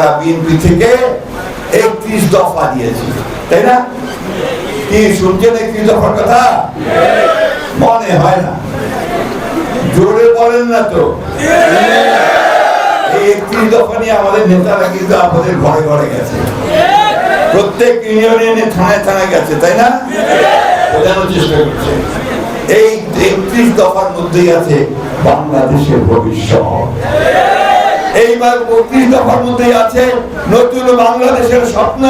BNP থেকে একত্রিশ দফা তাই না? কি, শুনছেন একত্রিশ দফার কথা? মনে হয় না। জোরে বলেন না তো। একত্রিশ দফা নিয়ে আমাদের নেতারা কিন্তু আমাদের ঘরে ঘরে গেছে। প্রত্যেক ইউনিয়নে থানায় থানায় গেছে, তাই না? এই একত্রিশ দফার মধ্যেই আছে বাংলাদেশের ভবিষ্যৎ। এইবার বত্রিশ দফার মধ্যেই আছে নতুন বাংলাদেশের স্বপ্ন।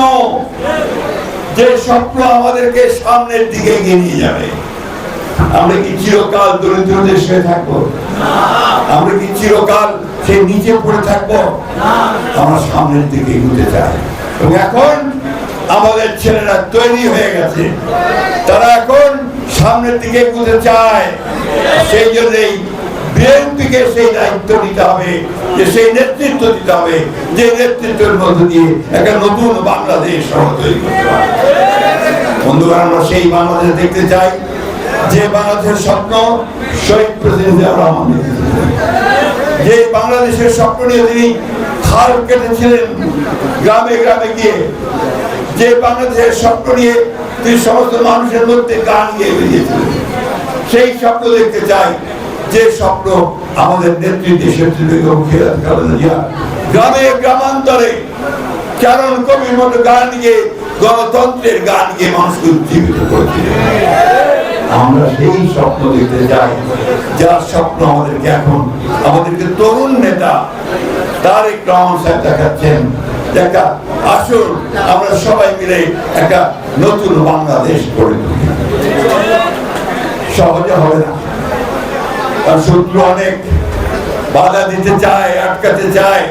যে স্বপ্ন আমাদেরকে সামনের দিকে এগিয়ে নিয়ে যাবে। আমরা কি চিরকাল দরিদ্র দেশ হয়ে থাকব? আমরা কি চিরকাল সেই নিচে পড়ে থাকব? আমরা সামনের দিকে এগোতে চাই। এবং এখন আমাদের ছেলেরা তৈরি হয়ে গেছে। তারা এখন সামনের দিকে এগোতে চায়। সেই জন্যই বিএনপিকে সেই দায়িত্ব নিতে হবে, যে সেই নেতৃত্ব দিতে হবে, যে নেতৃত্বের মধ্য দিয়ে একটা নতুন বাংলাদেশ তৈরি করতে হবে বন্ধুরা আমরা সেই বাংলাদেশ দেখতে চাই, যে বাংলাদেশের স্বপ্ন শহীদ প্রেসিডেন্ট রহমান যে বাংলাদেশের স্বপ্ন নিয়ে তিনি খাল কেটেছিলেন গ্রামে গ্রামে গিয়ে। যে বাংলাদেশের স্বপ্ন নিয়ে তিনি সমস্ত মানুষের মধ্যে গান গিয়ে বেরিয়েছিলেন। সেই স্বপ্ন দেখতে চাই যে স্বপ্ন আমাদের নেত্রী দেশের গ্রামে গ্রামান্তরে চারণ কবির গান গিয়ে, গণতন্ত্রের গান গিয়ে মানুষকে উজ্জীবিত আমরা সেই স্বপ্ন দেখতে যার স্বপ্ন আমাদেরকে এখন, আমাদেরকে তরুণ নেতা তারেক রহমান সাহেব দেখাচ্ছেন। দেখা আসুন আমরা সবাই মিলে একটা নতুন বাংলাদেশ গড়ে তুলি। সহজে হবে না। কারণ শত্রু অনেক। বাধা দিতে চায় আটকাতে চায়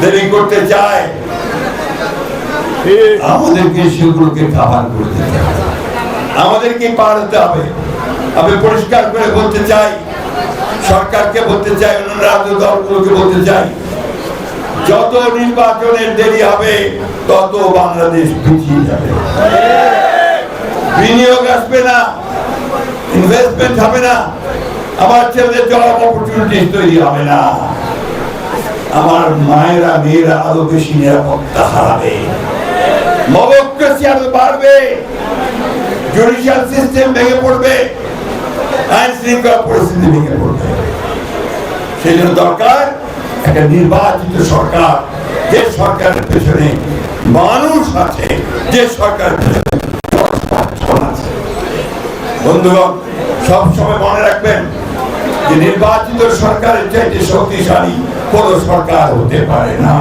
দেরি করতে চায়। আমাদেরকে সেগুলোকে খাবার করতে চায় আমাদেরকে পার হতে হবে। আমি পরিষ্কার করে বলতে চাই সরকারকে বলতে চাই রাজ্য দলগুলোকে বলতে চাই যত নির্বাচনের দেরি হবে তত বাংলাদেশ পিছিয়ে যাবে। বিনিয়োগ আসবে না ইনভেস্টমেন্ট হবে না। আমার ছেলেদের জব অপরচুনিটি তৈরি হবে না। আমার মায়েরা, মেয়েরা আরও বেশি নিরাপত্তা হারাবে। মবক্রেসি আরও বাড়বে। জুডিশিয়াল সিস্টেম ভেঙে পড়বে। আইন শৃঙ্খলা পরিস্থিতি ভেঙে পড়বে। সেই জন্য দরকার একটা নির্বাচিত সরকার। যে সরকারের পেছনে মানুষ আছে, যে আছে। বন্ধুগণ, সবসময় মনে রাখবেন যে নির্বাচিত সরকারের চাইতে শক্তিশালী কোন সরকার হতে পারে না।